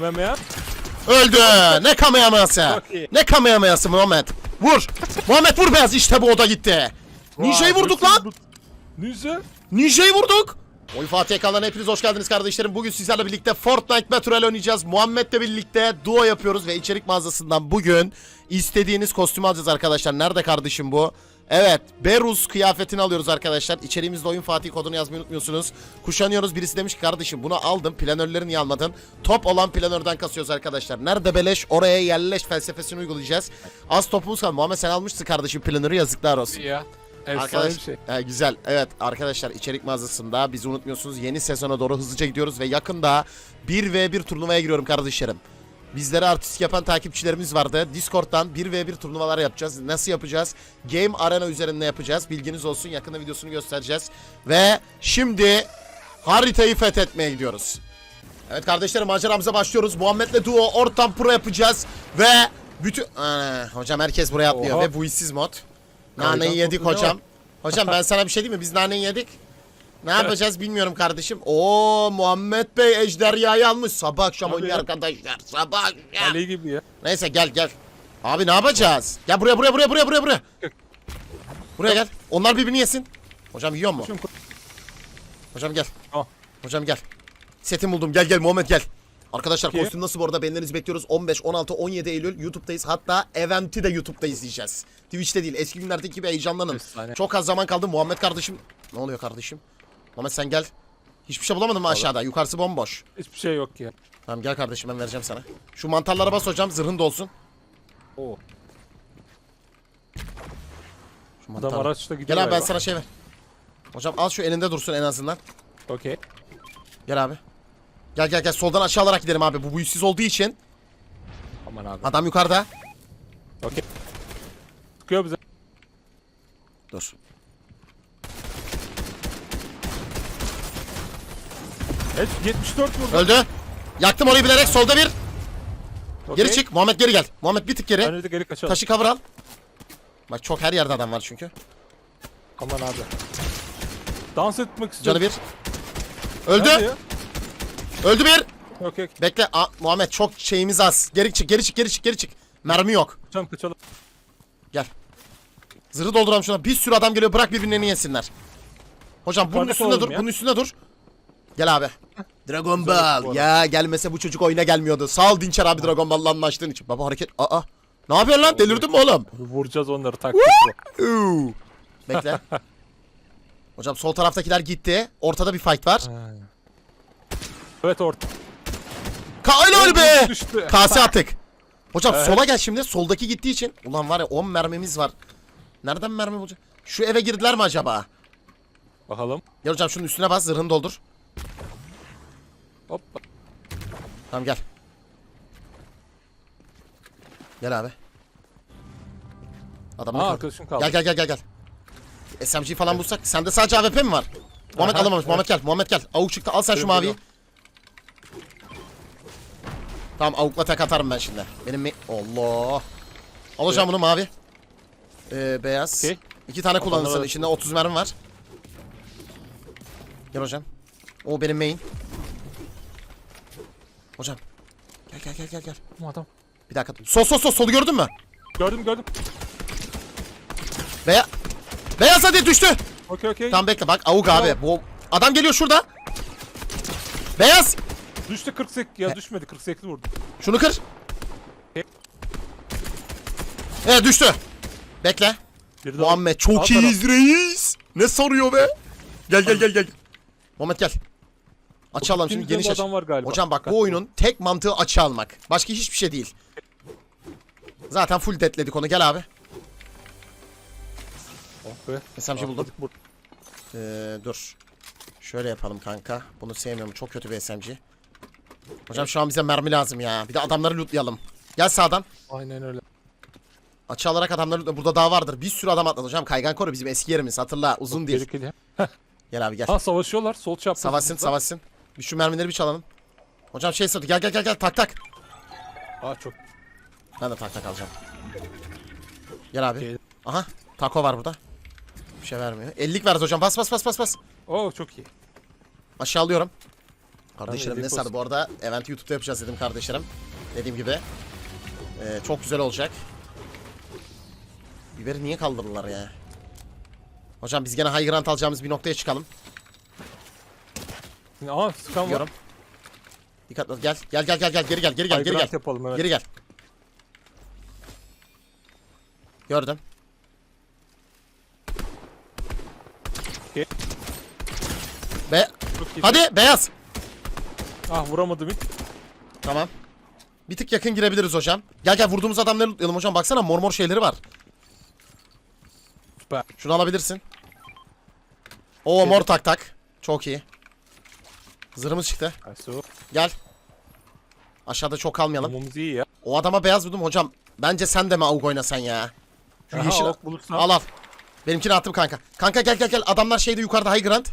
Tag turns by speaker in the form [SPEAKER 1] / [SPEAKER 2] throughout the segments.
[SPEAKER 1] Yap.
[SPEAKER 2] Öldü. Ne kameyamayası?
[SPEAKER 1] Çok iyi.
[SPEAKER 2] Ne kameyamayası Muhammed? Vur. Muhammed vur beyaz. İşte bu o da gitti. Ninja'yı vurduk lan.
[SPEAKER 1] Ninja.
[SPEAKER 2] Ninja'yı vurduk. Oy Fatih kanalına hepiniz hoş geldiniz kardeşlerim. Bugün sizlerle birlikte Fortnite Battle oynayacağız. Muhammed'le birlikte duo yapıyoruz ve içerik mağazasından bugün istediğiniz kostümü alacağız arkadaşlar. Nerede kardeşim bu? Evet, Beruz kıyafetini alıyoruz arkadaşlar. İçeriğimizde oyun Fatih kodunu yazmayı unutmuyorsunuz. Kuşanıyoruz. Birisi demiş ki kardeşim bunu aldım. Planörleri niye almadın? Top olan planörden kasıyoruz arkadaşlar. Nerede beleş oraya yerleş felsefesini uygulayacağız. Az topumuz kaldı. Muhammed sen almışsın kardeşim planörü yazıklar olsun.
[SPEAKER 1] Ya.
[SPEAKER 2] Arkadaş,
[SPEAKER 1] şey.
[SPEAKER 2] e, güzel. Evet arkadaşlar içerik mağazasında bizi unutmuyorsunuz. Yeni sezona doğru hızlıca gidiyoruz ve yakında 1v1 turnuvaya giriyorum kardeşlerim. Bizlere artist yapan takipçilerimiz vardı. Discord'dan 1v1 turnuvalar yapacağız. Nasıl yapacağız? Game Arena üzerinde yapacağız. Bilginiz olsun. Yakında videosunu göstereceğiz. Ve şimdi haritayı fethetmeye gidiyoruz. Evet kardeşlerim maceramıza başlıyoruz. Muhammed'le duo ortam pro yapacağız. Ve bütün... Aa, hocam herkes buraya atlıyor.
[SPEAKER 1] Oha.
[SPEAKER 2] Ve bu işsiz mod. Naneyi yedik hocam. Hocam ben sana bir şey diyeyim mi? Biz naneyi yedik. Ne yapacağız bilmiyorum kardeşim. Oo Muhammed Bey ejderhayı almış. Sabah akşam
[SPEAKER 1] Tabii
[SPEAKER 2] oynuyor
[SPEAKER 1] ya.
[SPEAKER 2] arkadaşlar. Sabah akşam.
[SPEAKER 1] Ali gibi ya.
[SPEAKER 2] Neyse gel gel. Abi ne yapacağız? Gel buraya buraya buraya buraya buraya buraya. Buraya gel. Onlar birbirini yesin. Hocam yiyor mu?
[SPEAKER 1] Koy-
[SPEAKER 2] Hocam gel.
[SPEAKER 1] Al.
[SPEAKER 2] Hocam gel. Setim buldum. Gel gel Muhammed gel. Arkadaşlar
[SPEAKER 1] Peki.
[SPEAKER 2] kostüm nasıl bu arada beğenilerinizi bekliyoruz. 15, 16, 17 Eylül YouTube'dayız. Hatta Event'i de YouTube'da izleyeceğiz. Twitch'te değil. Eski günlerdeki gibi heyecanlanın.
[SPEAKER 1] Efsane.
[SPEAKER 2] Çok az zaman kaldı. Muhammed kardeşim. Ne oluyor kardeşim? Muhammed sen gel. Hiçbir şey bulamadın mı aşağıda? Yukarısı bomboş.
[SPEAKER 1] Hiçbir şey yok ya.
[SPEAKER 2] Tamam gel kardeşim ben vereceğim sana. Şu mantarlara bas hocam zırhın da olsun.
[SPEAKER 1] Oo.
[SPEAKER 2] Şu
[SPEAKER 1] Adam
[SPEAKER 2] mantar.
[SPEAKER 1] araçla gidiyor
[SPEAKER 2] Gel abi ben
[SPEAKER 1] galiba.
[SPEAKER 2] sana şey ver. Hocam al şu elinde dursun en azından.
[SPEAKER 1] Okey.
[SPEAKER 2] Gel abi. Gel gel gel soldan aşağı alarak gidelim abi. Bu işsiz olduğu için.
[SPEAKER 1] Aman abi.
[SPEAKER 2] Adam yukarıda.
[SPEAKER 1] Okey. Sıkıyor bize.
[SPEAKER 2] Dur.
[SPEAKER 1] Evet 74 vurdu.
[SPEAKER 2] Öldü. Yaktım orayı bilerek solda bir.
[SPEAKER 1] Okey.
[SPEAKER 2] Geri çık. Muhammed geri gel. Muhammed bir tık geri.
[SPEAKER 1] De geri kaçalım.
[SPEAKER 2] Taşı cover al. Bak çok her yerde adam var çünkü.
[SPEAKER 1] Aman abi. Dans etmek
[SPEAKER 2] Canı
[SPEAKER 1] istiyorum.
[SPEAKER 2] bir. Öldü.
[SPEAKER 1] Ya?
[SPEAKER 2] Öldü bir.
[SPEAKER 1] Okey.
[SPEAKER 2] Bekle. Aa, Muhammed çok şeyimiz az. Geri çık, geri çık, geri çık, geri çık. Mermi yok.
[SPEAKER 1] Kaçalım kaçalım.
[SPEAKER 2] Gel. Zırhı dolduralım şuna. Bir sürü adam geliyor. Bırak birbirlerini yesinler. Hocam bunun
[SPEAKER 1] Yukarıda
[SPEAKER 2] üstünde
[SPEAKER 1] kalalım
[SPEAKER 2] dur.
[SPEAKER 1] ya.
[SPEAKER 2] Bunun üstünde dur. Gel abi. Dragon Ball. Ya gelmese bu çocuk oyuna gelmiyordu. Sağ ol Dinçer abi Dragon Ball'la anlaştığın için. Baba hareket. Aa. Ne yapıyorsun lan? Delirdin mi oğlum?
[SPEAKER 1] Vuracağız onları taktik.
[SPEAKER 2] Uuu. Bekle. Hocam sol taraftakiler gitti. Ortada bir fight var.
[SPEAKER 1] Evet orta.
[SPEAKER 2] Helal be.
[SPEAKER 1] Düştü.
[SPEAKER 2] Kase attık. Hocam
[SPEAKER 1] Evet.
[SPEAKER 2] sola gel şimdi. Soldaki gittiği için. Ulan var ya 10 mermimiz var. Nereden mermi bulacak? Şu eve girdiler mi acaba?
[SPEAKER 1] Bakalım.
[SPEAKER 2] Gel hocam şunun üstüne bas. Zırhını doldur.
[SPEAKER 1] Hop.
[SPEAKER 2] Tamam gel. Gel abi. Adam
[SPEAKER 1] Aa arkadaşım kaldı.
[SPEAKER 2] Gel gel gel gel gel. SMG falan bulsak. Sende sadece AWP mi var? Muhammed
[SPEAKER 1] Aha,
[SPEAKER 2] alamamış.
[SPEAKER 1] evet.
[SPEAKER 2] Muhammed gel. Muhammed gel. Avuk çıktı. Al sen şu maviyi. Tamam avukla tek atarım ben şimdi. Benim mi... Allah. Al hocam bunu mavi. Ee, beyaz.
[SPEAKER 1] Okey.
[SPEAKER 2] İki tane kullanırsın. İçinde 30 mermi var. Gel hocam. O benim main. Hocam. Gel gel gel gel gel.
[SPEAKER 1] Bu adam.
[SPEAKER 2] Bir dakika. Sol sol sol solu gördün mü?
[SPEAKER 1] Gördüm gördüm.
[SPEAKER 2] Beya Beyaz hadi düştü.
[SPEAKER 1] Okey okey.
[SPEAKER 2] Tamam bekle bak avuk abi. Bu adam geliyor şurada. Beyaz.
[SPEAKER 1] Düştü 48 ya düşmedi 48 vurdu.
[SPEAKER 2] Şunu kır. Evet düştü. Bekle.
[SPEAKER 1] Bir de
[SPEAKER 2] Muhammed çok iyiyiz reis. Ne soruyor be? Gel gel gel gel. Muhammed gel. Açalım şimdi
[SPEAKER 1] İkinci
[SPEAKER 2] geniş aç.
[SPEAKER 1] adam var galiba.
[SPEAKER 2] Hocam bak bu oyunun tek mantığı açı almak. Başka hiçbir şey değil. Zaten full deadledik onu gel abi.
[SPEAKER 1] Oh be.
[SPEAKER 2] SMG buldum.
[SPEAKER 1] Atladık bur-
[SPEAKER 2] Ee, dur. Şöyle yapalım kanka. Bunu sevmiyorum. Çok kötü bir SMG. Hocam şu an bize mermi lazım ya. Bir de adamları lootlayalım. Gel sağdan.
[SPEAKER 1] Aynen öyle.
[SPEAKER 2] Açı alarak adamları lootla. Burada daha vardır. Bir sürü adam atladı hocam. Kaygan koru bizim eski yerimiz. Hatırla. Uzun değil.
[SPEAKER 1] Tehlikeli.
[SPEAKER 2] Gel abi gel.
[SPEAKER 1] Ha savaşıyorlar sol çaprazımızda.
[SPEAKER 2] Savaşsın savaşsın. Bir şu mermileri bir çalalım. Hocam şey satıyor. Gel gel gel gel. Tak tak.
[SPEAKER 1] Aa çok.
[SPEAKER 2] Ben de tak tak alacağım. Gel abi.
[SPEAKER 1] Gel.
[SPEAKER 2] Aha. Taco var burada. Bir şey vermiyor. 50'lik verdi hocam. Bas bas bas bas bas.
[SPEAKER 1] Oo çok iyi.
[SPEAKER 2] Aşağı alıyorum. Kardeşlerim ne sarı bu arada event YouTube'da yapacağız dedim kardeşlerim. Dediğim gibi. Ee, çok güzel olacak. Biberi niye kaldırdılar ya? Hocam biz gene high ground alacağımız bir noktaya çıkalım.
[SPEAKER 1] Aa sıkan var.
[SPEAKER 2] Diyorum. Dikkat et gel. Gel gel gel gel geri gel geri gel geri gel.
[SPEAKER 1] yapalım evet.
[SPEAKER 2] Geri gel. Gördüm.
[SPEAKER 1] Okey.
[SPEAKER 2] Be
[SPEAKER 1] Çok iyi.
[SPEAKER 2] Hadi beyaz.
[SPEAKER 1] Ah vuramadım hiç.
[SPEAKER 2] Tamam. Bir tık yakın girebiliriz hocam. Gel gel vurduğumuz adamları lootlayalım hocam. Baksana mor mor şeyleri var.
[SPEAKER 1] Süper.
[SPEAKER 2] Şunu alabilirsin. Oo mor tak tak. Çok iyi. Zırhımız çıktı. Gel. Aşağıda çok kalmayalım.
[SPEAKER 1] Mumumuz iyi ya.
[SPEAKER 2] O adama beyaz buldum hocam. Bence sen de mi AUG oynasan ya? Şu
[SPEAKER 1] Aha,
[SPEAKER 2] yeşil...
[SPEAKER 1] ok bulursan.
[SPEAKER 2] Al al. Benimkini attım kanka. Kanka gel gel gel. Adamlar şeyde yukarıda high ground.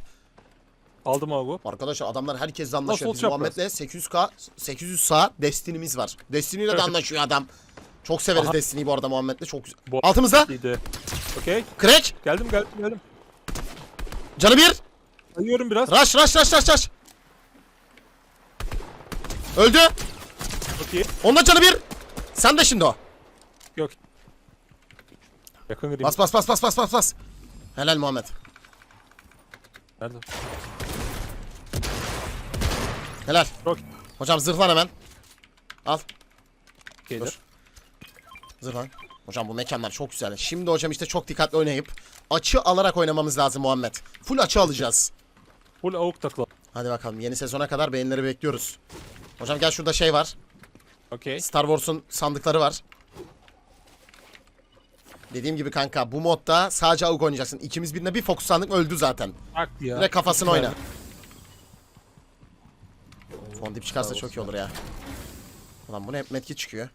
[SPEAKER 1] Aldım abi.
[SPEAKER 2] Arkadaşlar adamlar herkesle anlaşıyor. Biz. Muhammed'le 800k 800 sağ Destiny'miz var. Destiny'yle de anlaşıyor adam. Çok severiz
[SPEAKER 1] Aha.
[SPEAKER 2] Destiny'yi bu arada Muhammed'le. Çok güzel.
[SPEAKER 1] Bu-
[SPEAKER 2] Altımızda.
[SPEAKER 1] Okey.
[SPEAKER 2] Crack.
[SPEAKER 1] Geldim geldim geldim.
[SPEAKER 2] Canı bir.
[SPEAKER 1] Ayıyorum biraz.
[SPEAKER 2] Rush rush rush rush rush. Öldü.
[SPEAKER 1] Çok iyi.
[SPEAKER 2] Onda canı bir. Sen de şimdi o.
[SPEAKER 1] Yok. Yakın gireyim.
[SPEAKER 2] Bas bas bas bas bas bas bas. Helal Muhammed.
[SPEAKER 1] Nerede?
[SPEAKER 2] Helal.
[SPEAKER 1] Çok
[SPEAKER 2] Hocam zırhlan hemen. Al.
[SPEAKER 1] iyidir.
[SPEAKER 2] Dur. Zırhlan. Hocam bu mekanlar çok güzel. Şimdi hocam işte çok dikkatli oynayıp açı alarak oynamamız lazım Muhammed. Full açı alacağız.
[SPEAKER 1] Full avuk takla.
[SPEAKER 2] Hadi bakalım yeni sezona kadar beğenileri bekliyoruz. Hocam gel şurada şey var.
[SPEAKER 1] Okey.
[SPEAKER 2] Star Wars'un sandıkları var. Dediğim gibi kanka bu modda sadece AUG oynayacaksın. İkimiz birine bir fokus sandık öldü zaten.
[SPEAKER 1] Bak ya.
[SPEAKER 2] Direkt kafasını oyna. Son dip çıkarsa çok iyi olur ya. Ulan bu ne hep metki çıkıyor.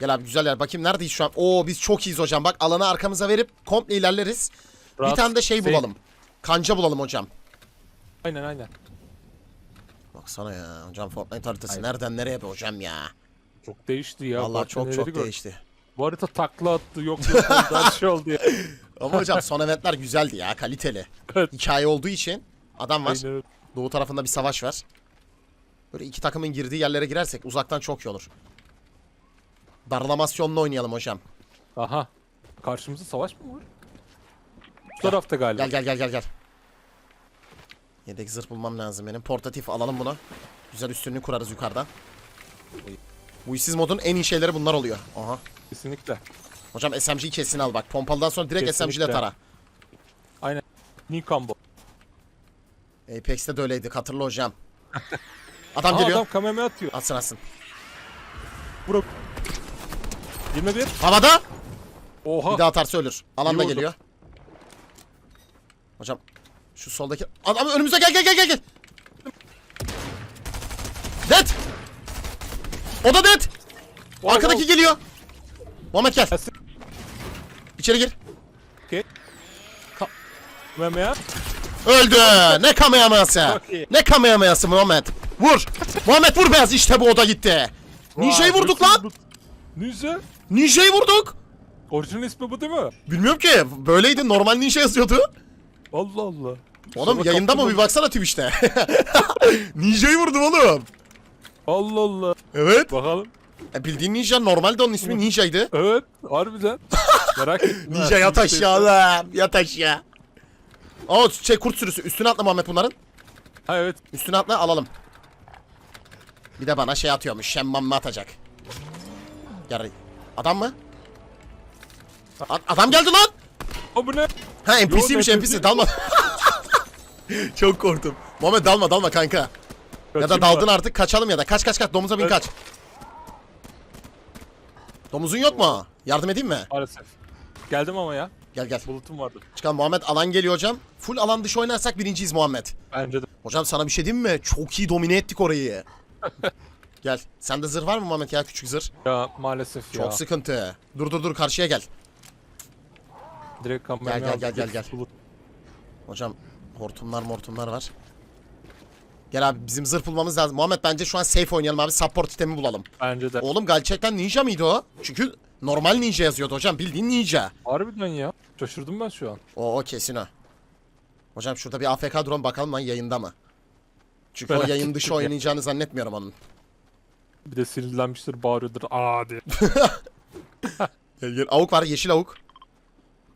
[SPEAKER 2] Gel abi güzel yer. Bakayım neredeyiz şu an? Oo biz çok iyiyiz hocam. Bak alanı arkamıza verip komple ilerleriz. Bir
[SPEAKER 1] Rahat.
[SPEAKER 2] tane de Şey- bulalım. Kanca bulalım hocam.
[SPEAKER 1] Aynen aynen.
[SPEAKER 2] Baksana ya hocam Fortnite haritası
[SPEAKER 1] Aynen.
[SPEAKER 2] nereden nereye be hocam ya.
[SPEAKER 1] Çok değişti ya.
[SPEAKER 2] Vallahi
[SPEAKER 1] Bak
[SPEAKER 2] çok
[SPEAKER 1] neleri
[SPEAKER 2] çok
[SPEAKER 1] gör.
[SPEAKER 2] değişti.
[SPEAKER 1] Bu harita takla attı yok yok her şey oldu ya.
[SPEAKER 2] Ama hocam son eventler güzeldi ya kaliteli.
[SPEAKER 1] Evet.
[SPEAKER 2] Hikaye olduğu için adam var.
[SPEAKER 1] Aynen öyle.
[SPEAKER 2] Doğu tarafında bir savaş var. Böyle iki takımın girdiği yerlere girersek uzaktan çok iyi olur. Darlamasyonla oynayalım hocam.
[SPEAKER 1] Aha. Karşımızda savaş mı var? Bu tarafta galiba.
[SPEAKER 2] Gel gel gel gel gel. Yedek zırh bulmam lazım benim. Portatif alalım bunu. Güzel üstünlüğü kurarız yukarıdan. Bu işsiz modun en iyi şeyleri bunlar oluyor. Aha.
[SPEAKER 1] Kesinlikle.
[SPEAKER 2] Hocam SMG'yi kesin al bak. Pompalıdan sonra direkt SMG ile
[SPEAKER 1] Kesinlikle.
[SPEAKER 2] tara.
[SPEAKER 1] Aynen. New combo.
[SPEAKER 2] Apex'te de öyleydi. Hatırla hocam. Adam
[SPEAKER 1] Aa,
[SPEAKER 2] geliyor.
[SPEAKER 1] adam kameme atıyor.
[SPEAKER 2] Atsın atsın.
[SPEAKER 1] Bura. 21.
[SPEAKER 2] Havada.
[SPEAKER 1] Oha.
[SPEAKER 2] Bir daha atarsa ölür. Alan
[SPEAKER 1] İyi
[SPEAKER 2] da
[SPEAKER 1] vurdu.
[SPEAKER 2] geliyor. Hocam şu soldaki adam önümüze gel gel gel gel gel. Dead. O da dead.
[SPEAKER 1] Wow,
[SPEAKER 2] Arkadaki
[SPEAKER 1] wow.
[SPEAKER 2] geliyor. Muhammed gel. İçeri gir.
[SPEAKER 1] Kameme ya.
[SPEAKER 2] Öldü. Ne
[SPEAKER 1] iyi.
[SPEAKER 2] Ne kameyamayası Muhammed. Vur. Muhammed vur beyaz. İşte bu o da gitti. Ninja'yı vurduk lan.
[SPEAKER 1] Ninja?
[SPEAKER 2] Ninja'yı vurduk.
[SPEAKER 1] Orijinal ismi bu değil mi?
[SPEAKER 2] Bilmiyorum ki. Böyleydi. Normal ninja yazıyordu.
[SPEAKER 1] Allah Allah.
[SPEAKER 2] Oğlum
[SPEAKER 1] Sonra
[SPEAKER 2] yayında mı
[SPEAKER 1] kaptım
[SPEAKER 2] bir baksana Twitch'te. Ninja'yı vurdum oğlum.
[SPEAKER 1] Allah Allah.
[SPEAKER 2] Evet.
[SPEAKER 1] Bakalım.
[SPEAKER 2] E, bildiğin ninja normalde onun ismi ninjaydı.
[SPEAKER 1] Evet. Harbiden. Merak ettim.
[SPEAKER 2] Ninja yat
[SPEAKER 1] Ninja
[SPEAKER 2] aşağı lan. Yat aşağı. O şey kurt sürüsü. Üstüne atla Muhammed bunların.
[SPEAKER 1] Ha evet.
[SPEAKER 2] Üstüne atla alalım. Bir de bana şey atıyormuş. Şemmam mı atacak? Gel. Adam mı? A- adam geldi lan.
[SPEAKER 1] O bu ne?
[SPEAKER 2] Ha NPC'miş
[SPEAKER 1] Yo,
[SPEAKER 2] NPC. Dalma. Çok korktum. Muhammed dalma dalma kanka. Ya da
[SPEAKER 1] Kaçayım
[SPEAKER 2] daldın
[SPEAKER 1] ben.
[SPEAKER 2] artık kaçalım ya da. Kaç kaç kaç. Domuza bin
[SPEAKER 1] Evet.
[SPEAKER 2] kaç. Domuzun yok mu? Yardım edeyim mi?
[SPEAKER 1] Maalesef. Geldim ama ya.
[SPEAKER 2] Gel gel.
[SPEAKER 1] Bulutum vardı.
[SPEAKER 2] Çıkalım Muhammed alan geliyor hocam. Full alan dışı oynarsak birinciyiz Muhammed.
[SPEAKER 1] Bence de.
[SPEAKER 2] Hocam sana bir şey diyeyim mi? Çok iyi domine ettik orayı. gel. Sende zırh var mı Muhammed ya küçük zırh?
[SPEAKER 1] Ya maalesef
[SPEAKER 2] Çok
[SPEAKER 1] ya.
[SPEAKER 2] sıkıntı. Dur dur dur karşıya gel.
[SPEAKER 1] Direkt kameme
[SPEAKER 2] Gel, gel, gel, gel, gel.
[SPEAKER 1] Bulut.
[SPEAKER 2] Hocam hortumlar mortumlar var. Gel abi bizim zırh bulmamız lazım. Muhammed bence şu an safe oynayalım abi. Support itemi bulalım.
[SPEAKER 1] Bence de.
[SPEAKER 2] Oğlum gerçekten ninja mıydı o? Çünkü normal ninja yazıyordu hocam. Bildiğin ninja.
[SPEAKER 1] Harbiden ya. Şaşırdım ben şu an.
[SPEAKER 2] O, o kesin o. Hocam şurada bir AFK drone bakalım lan yayında mı? Çünkü o
[SPEAKER 1] Merak
[SPEAKER 2] yayın
[SPEAKER 1] ettim
[SPEAKER 2] dışı
[SPEAKER 1] ya.
[SPEAKER 2] oynayacağını zannetmiyorum onun.
[SPEAKER 1] Bir de sinirlenmiştir bağırıyordur. Aa diye.
[SPEAKER 2] Gel gel. Avuk var yeşil avuk.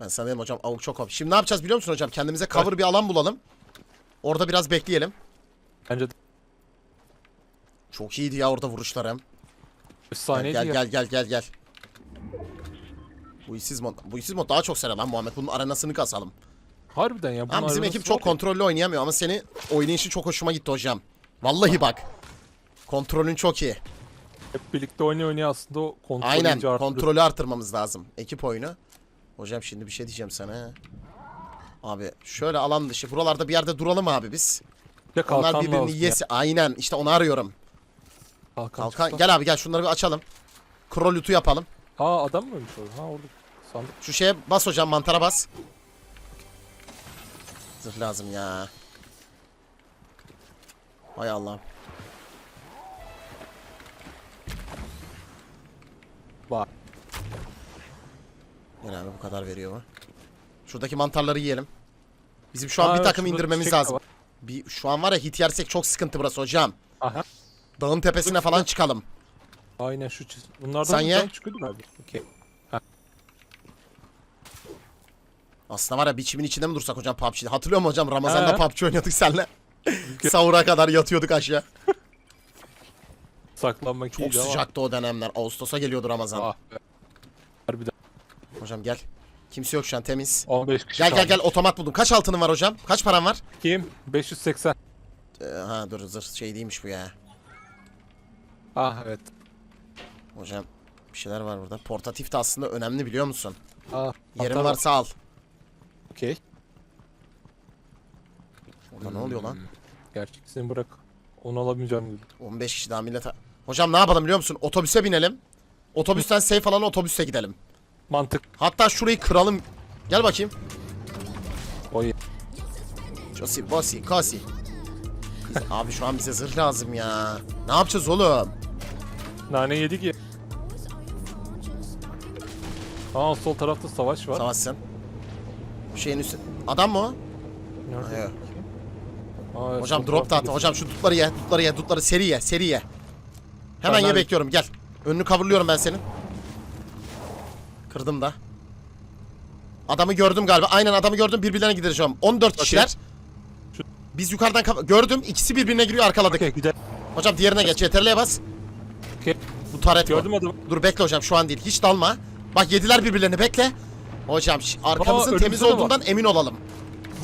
[SPEAKER 2] Ben dedim hocam avuk çok hop. Şimdi ne yapacağız biliyor musun hocam? Kendimize cover bir alan bulalım. Orada biraz bekleyelim.
[SPEAKER 1] Bence de
[SPEAKER 2] Çok iyiydi ya orada vuruşlarım. Gel
[SPEAKER 1] efsaneydi
[SPEAKER 2] gel
[SPEAKER 1] ya.
[SPEAKER 2] gel gel gel gel. Bu işsiz mod. Bu işsiz mod daha çok sever lan Muhammed. Bunun arenasını kasalım.
[SPEAKER 1] Harbiden ya. bunun
[SPEAKER 2] Ama bizim ekip çok
[SPEAKER 1] ya.
[SPEAKER 2] kontrollü oynayamıyor ama seni oynayışın çok hoşuma gitti hocam. Vallahi bak. Kontrolün çok iyi.
[SPEAKER 1] Hep birlikte oynaya oynaya aslında o kontrol
[SPEAKER 2] Aynen kontrolü artırmamız lazım. Ekip oyunu. Hocam şimdi bir şey diyeceğim sana. Abi şöyle alan dışı. Buralarda bir yerde duralım abi biz.
[SPEAKER 1] Kalkan
[SPEAKER 2] Onlar birbirini
[SPEAKER 1] lazım ya.
[SPEAKER 2] yesi. Aynen işte onu arıyorum.
[SPEAKER 1] Kalkan,
[SPEAKER 2] Kalkan gel abi gel şunları bir açalım. Krolütü yapalım.
[SPEAKER 1] Aa adam mı ölmüş orada? Ha orada sandık.
[SPEAKER 2] Şu şeye bas hocam mantara bas. Zırh lazım ya. Hay Allah.
[SPEAKER 1] Var.
[SPEAKER 2] Abi bu kadar veriyor mu? Şuradaki mantarları yiyelim. Bizim şu an
[SPEAKER 1] Aa,
[SPEAKER 2] bir
[SPEAKER 1] evet,
[SPEAKER 2] takım
[SPEAKER 1] şurada
[SPEAKER 2] indirmemiz
[SPEAKER 1] çiçek de
[SPEAKER 2] lazım.
[SPEAKER 1] var.
[SPEAKER 2] Bir şu an var ya hit yersek çok sıkıntı burası hocam.
[SPEAKER 1] Aha.
[SPEAKER 2] Dağın tepesine falan çıkalım.
[SPEAKER 1] Aynen şu çiz. Bunlardan
[SPEAKER 2] Sen ye.
[SPEAKER 1] tane çıkıyordu galiba. Okey.
[SPEAKER 2] Aslında var ya biçimin içinde mi dursak hocam PUBG'de? Hatırlıyor musun hocam Ramazan'da
[SPEAKER 1] He.
[SPEAKER 2] PUBG oynadık seninle. Sahura kadar yatıyorduk aşağı.
[SPEAKER 1] Saklanmak
[SPEAKER 2] Çok
[SPEAKER 1] iyiydi ama.
[SPEAKER 2] sıcaktı o dönemler. Ağustos'a geliyordu Ramazan.
[SPEAKER 1] Ah be.
[SPEAKER 2] Hocam gel. Kimse yok şu an temiz.
[SPEAKER 1] 15 kişi
[SPEAKER 2] Gel gel
[SPEAKER 1] kaldı.
[SPEAKER 2] gel otomat buldum. Kaç altının var hocam? Kaç paran var?
[SPEAKER 1] Kim? 580.
[SPEAKER 2] Ee, ha dur zırh şey değilmiş bu ya.
[SPEAKER 1] Ah evet.
[SPEAKER 2] Hocam bir şeyler var burada. Portatif de aslında önemli biliyor musun?
[SPEAKER 1] Ah.
[SPEAKER 2] Yerin varsa al.
[SPEAKER 1] Okey.
[SPEAKER 2] Orada ne oluyor lan?
[SPEAKER 1] Hmm. Gerçekçisini bırak. Onu alamayacağım gibi.
[SPEAKER 2] 15 kişi daha millet. Hocam ne yapalım biliyor musun? Otobüse binelim. Otobüsten safe alan otobüse gidelim.
[SPEAKER 1] Mantık.
[SPEAKER 2] Hatta şurayı kıralım. Gel bakayım.
[SPEAKER 1] Oy.
[SPEAKER 2] Josi, bosi, kosi. Abi şu an bize zırh lazım ya. Ne yapacağız oğlum?
[SPEAKER 1] Nane yedik ya. Aa sol tarafta savaş var.
[SPEAKER 2] Savaşsın. Bu şeyin üstü. Adam mı o?
[SPEAKER 1] Nerede? Aa, evet,
[SPEAKER 2] Hocam drop da. Hocam şu dutları ye. Dutları ye. Dutları seri ye. Seri ye. Hemen
[SPEAKER 1] Ben
[SPEAKER 2] ye
[SPEAKER 1] abi-
[SPEAKER 2] bekliyorum. Gel. Önünü coverlıyorum ben senin. Kırdım da. Adamı gördüm galiba. Aynen adamı gördüm. Birbirlerine gideceğim. 14 kişiler.
[SPEAKER 1] Şu-
[SPEAKER 2] Biz yukarıdan gördüm. İkisi birbirine giriyor arkaladık.
[SPEAKER 1] Okey gidelim.
[SPEAKER 2] Hocam diğerine geç. CTRL'ye bas.
[SPEAKER 1] Okey.
[SPEAKER 2] Bu taret.
[SPEAKER 1] Gördüm adamı.
[SPEAKER 2] Dur bekle hocam şu an değil. Hiç dalma. Bak yediler birbirlerini bekle. Hocam arkamızın
[SPEAKER 1] Aa,
[SPEAKER 2] temiz olduğundan emin olalım.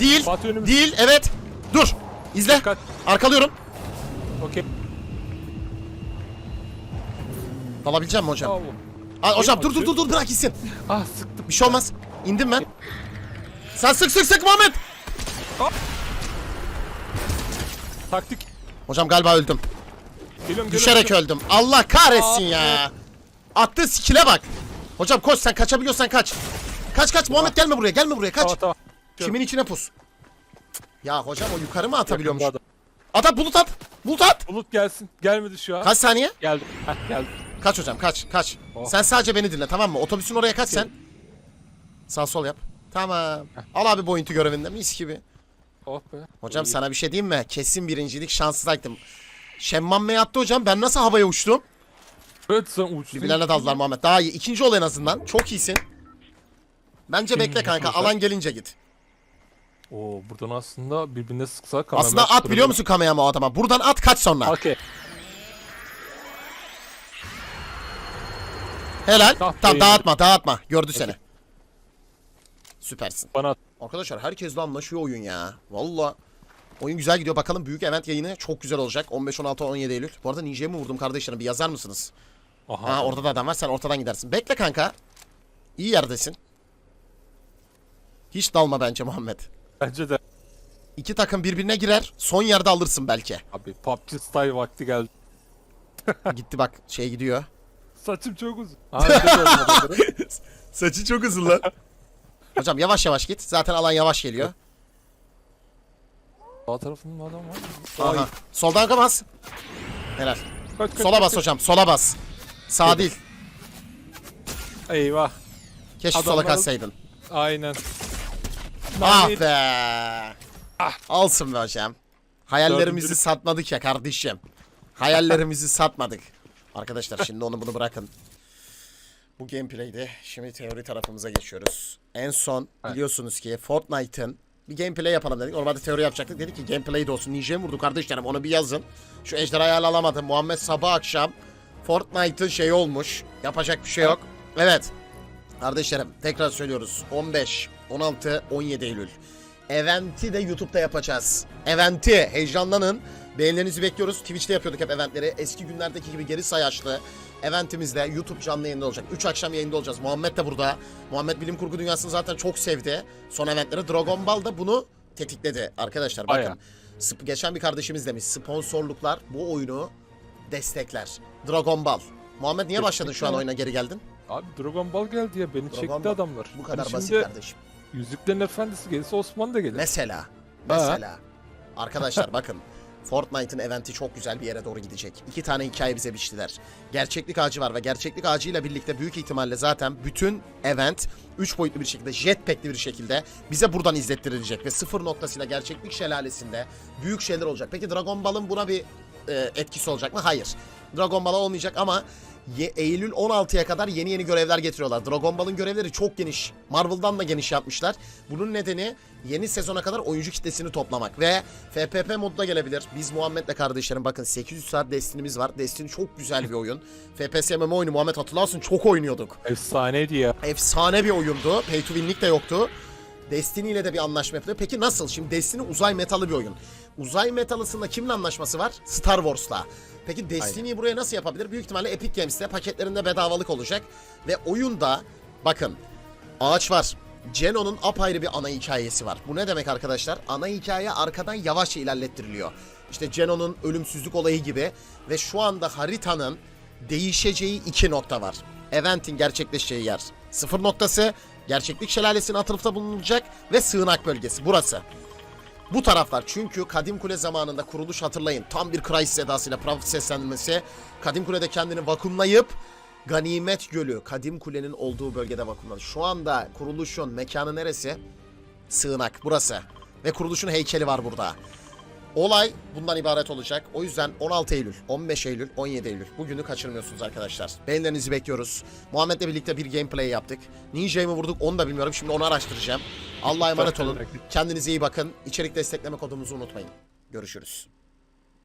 [SPEAKER 2] Değil. Değil. Evet. Dur. İzle.
[SPEAKER 1] Dikkat.
[SPEAKER 2] Arkalıyorum.
[SPEAKER 1] Okey.
[SPEAKER 2] Dalabileceğim mi hocam?
[SPEAKER 1] Bravo.
[SPEAKER 2] Aa, hocam dur dur dur dur bırak gitsin.
[SPEAKER 1] Ah sıktım.
[SPEAKER 2] Bir şey olmaz. İndim ben. Sen sık sık sık Muhammed.
[SPEAKER 1] Taktik.
[SPEAKER 2] Hocam galiba öldüm.
[SPEAKER 1] Geliyorum
[SPEAKER 2] Düşerek
[SPEAKER 1] geliyorum.
[SPEAKER 2] öldüm. Allah kahretsin
[SPEAKER 1] Aa,
[SPEAKER 2] ya. Attığı skill'e bak. Hocam koş sen kaçabiliyorsan kaç. Kaç kaç Muhammed gelme buraya gelme buraya kaç.
[SPEAKER 1] Tamam tamam.
[SPEAKER 2] Kimin içine pus. Ya hocam o yukarı mı atabiliyormuş?
[SPEAKER 1] Adam.
[SPEAKER 2] Adam bulut at. Bulut at.
[SPEAKER 1] Bulut gelsin. Gelmedi şu an.
[SPEAKER 2] Kaç saniye?
[SPEAKER 1] Geldi. Heh geldi.
[SPEAKER 2] Kaç hocam kaç kaç.
[SPEAKER 1] Oh.
[SPEAKER 2] Sen sadece beni dinle tamam mı? Otobüsün oraya kaç sen. Sağ sol yap. Tamam. Al abi boyuntu görevinde mis gibi.
[SPEAKER 1] Oh be.
[SPEAKER 2] Hocam
[SPEAKER 1] İyi.
[SPEAKER 2] sana bir şey diyeyim mi? Kesin birincilik şanssız item. Şemman Bey attı hocam. Ben nasıl havaya uçtum?
[SPEAKER 1] Evet sen uçtun.
[SPEAKER 2] Birbirlerine daldılar Muhammed. Daha iyi. İkinci ol en azından. Çok iyisin. Bence bekle kanka. Alan gelince git.
[SPEAKER 1] Oo buradan aslında birbirine sıksa
[SPEAKER 2] Aslında at biliyor musun kameraya o adama? Buradan at kaç sonra.
[SPEAKER 1] Okey.
[SPEAKER 2] Helal. Tamam
[SPEAKER 1] iyi.
[SPEAKER 2] dağıtma dağıtma. Gördü seni. Süpersin.
[SPEAKER 1] Bana at.
[SPEAKER 2] Arkadaşlar herkesle anlaşıyor oyun ya. Valla. Oyun güzel gidiyor. Bakalım büyük event yayını çok güzel olacak. 15, 16, 17 Eylül. Bu arada Ninja'ya mı vurdum kardeşlerim? Bir yazar mısınız?
[SPEAKER 1] Aha.
[SPEAKER 2] Ha orada da adam var. Sen ortadan gidersin. Bekle kanka. İyi yerdesin. Hiç dalma bence Muhammed.
[SPEAKER 1] Bence de.
[SPEAKER 2] İki takım birbirine girer. Son yerde alırsın belki.
[SPEAKER 1] Abi PUBG style vakti geldi.
[SPEAKER 2] Gitti bak şey gidiyor.
[SPEAKER 1] Saçım çok uzun.
[SPEAKER 2] Saçı çok hızlı lan. Hocam yavaş yavaş git. Zaten alan yavaş geliyor.
[SPEAKER 1] Sağ tarafında adam var.
[SPEAKER 2] Aha. Soldan bas. Helal.
[SPEAKER 1] Kaç, kaç,
[SPEAKER 2] Sola
[SPEAKER 1] kaç,
[SPEAKER 2] bas
[SPEAKER 1] kaç.
[SPEAKER 2] hocam. Sola bas. Sağ değil.
[SPEAKER 1] Eyvah.
[SPEAKER 2] Keşke sola
[SPEAKER 1] Adamlar-. Aynen.
[SPEAKER 2] Ah
[SPEAKER 1] Nane-
[SPEAKER 2] be.
[SPEAKER 1] Ah.
[SPEAKER 2] Alsın be hocam. Hayallerimizi
[SPEAKER 1] Dördüncülük.
[SPEAKER 2] satmadık ya kardeşim. Hayallerimizi satmadık. Arkadaşlar şimdi onu bunu bırakın. Bu gameplay'de şimdi teori tarafımıza geçiyoruz. En son biliyorsunuz ki Fortnite'ın bir gameplay yapalım dedik. Normalde teori yapacaktık. Dedik ki gameplay de olsun. Ninja'yı vurdu kardeşlerim onu bir yazın. Şu ejderhayı alamadım. Muhammed sabah akşam Fortnite'ın şeyi olmuş. Yapacak bir şey yok. Evet. Kardeşlerim tekrar söylüyoruz. 15, 16, 17 Eylül. Event'i de YouTube'da yapacağız. Event'i heyecanlanın. Beğenilerinizi bekliyoruz. Twitch'te yapıyorduk hep eventleri. Eski günlerdeki gibi geri sayaçlı. Eventimizde YouTube canlı yayında olacak. 3 akşam yayında olacağız. Muhammed de burada. Muhammed bilim kurgu dünyasını zaten çok sevdi. Son eventleri. Dragon Ball da bunu tetikledi. Arkadaşlar bakın. Sp- geçen bir kardeşimiz demiş. Sponsorluklar bu oyunu destekler. Dragon Ball. Muhammed niye başladın şu an oyuna geri geldin?
[SPEAKER 1] Abi Dragon Ball geldi ya beni
[SPEAKER 2] Dragon
[SPEAKER 1] çekti
[SPEAKER 2] Ball.
[SPEAKER 1] adamlar.
[SPEAKER 2] Bu kadar
[SPEAKER 1] Hani
[SPEAKER 2] basit
[SPEAKER 1] şimdi
[SPEAKER 2] kardeşim.
[SPEAKER 1] Yüzüklerin Efendisi gelirse Osman da gelir.
[SPEAKER 2] Mesela. Mesela. Arkadaşlar bakın. Fortnite'ın eventi çok güzel bir yere doğru gidecek. İki tane hikaye bize biçtiler. Gerçeklik ağacı var ve gerçeklik ağacıyla birlikte büyük ihtimalle zaten bütün event 3 boyutlu bir şekilde, jetpack'li bir şekilde bize buradan izlettirilecek ve sıfır noktasıyla gerçeklik şelalesinde büyük şeyler olacak. Peki Dragon Ball'ın buna bir e, etkisi olacak mı? Hayır. Dragon Ball'a olmayacak ama ye- Eylül 16'ya kadar yeni yeni görevler getiriyorlar. Dragon Ball'ın görevleri çok geniş. Marvel'dan da geniş yapmışlar. Bunun nedeni yeni sezona kadar oyuncu kitlesini toplamak ve FPP modda gelebilir. Biz Muhammed'le kardeşlerim bakın 800 saat Destiny'miz var. Destiny çok güzel bir oyun. FPS MMO oyunu Muhammed hatırlarsın çok oynuyorduk.
[SPEAKER 1] Efsaneydi ya.
[SPEAKER 2] Efsane bir oyundu. Pay to win'lik de yoktu. Destiny ile de bir anlaşma yapılıyor. Peki nasıl? Şimdi Destiny uzay metalı bir oyun. Uzay metalısında kimle anlaşması var? Star Wars'la. Peki Destiny'yi buraya nasıl yapabilir? Büyük ihtimalle Epic Games'te paketlerinde bedavalık olacak. Ve oyunda bakın ağaç var. Geno'nun apayrı bir ana hikayesi var. Bu ne demek arkadaşlar? Ana hikaye arkadan yavaşça ilerlettiriliyor. İşte Geno'nun ölümsüzlük olayı gibi ve şu anda haritanın değişeceği iki nokta var. Event'in gerçekleşeceği yer. Sıfır noktası, gerçeklik şelalesinin atıfta bulunacak ve sığınak bölgesi. Burası. Bu taraflar çünkü Kadim Kule zamanında kuruluş hatırlayın. Tam bir Crysis edasıyla Prophet seslenmesi. Kadim Kule'de kendini vakumlayıp Ganimet Gölü, Kadim Kule'nin olduğu bölgede vakumladı. Şu anda kuruluşun mekanı neresi? Sığınak burası. Ve kuruluşun heykeli var burada. Olay bundan ibaret olacak. O yüzden 16 Eylül, 15 Eylül, 17 Eylül. Bugünü kaçırmıyorsunuz arkadaşlar. Beğenilerinizi bekliyoruz. Muhammed'le birlikte bir gameplay yaptık. Ninja'yı mı vurduk onu da bilmiyorum. Şimdi onu araştıracağım. Allah'a emanet olun. Kendinize iyi bakın. İçerik destekleme kodumuzu unutmayın. Görüşürüz.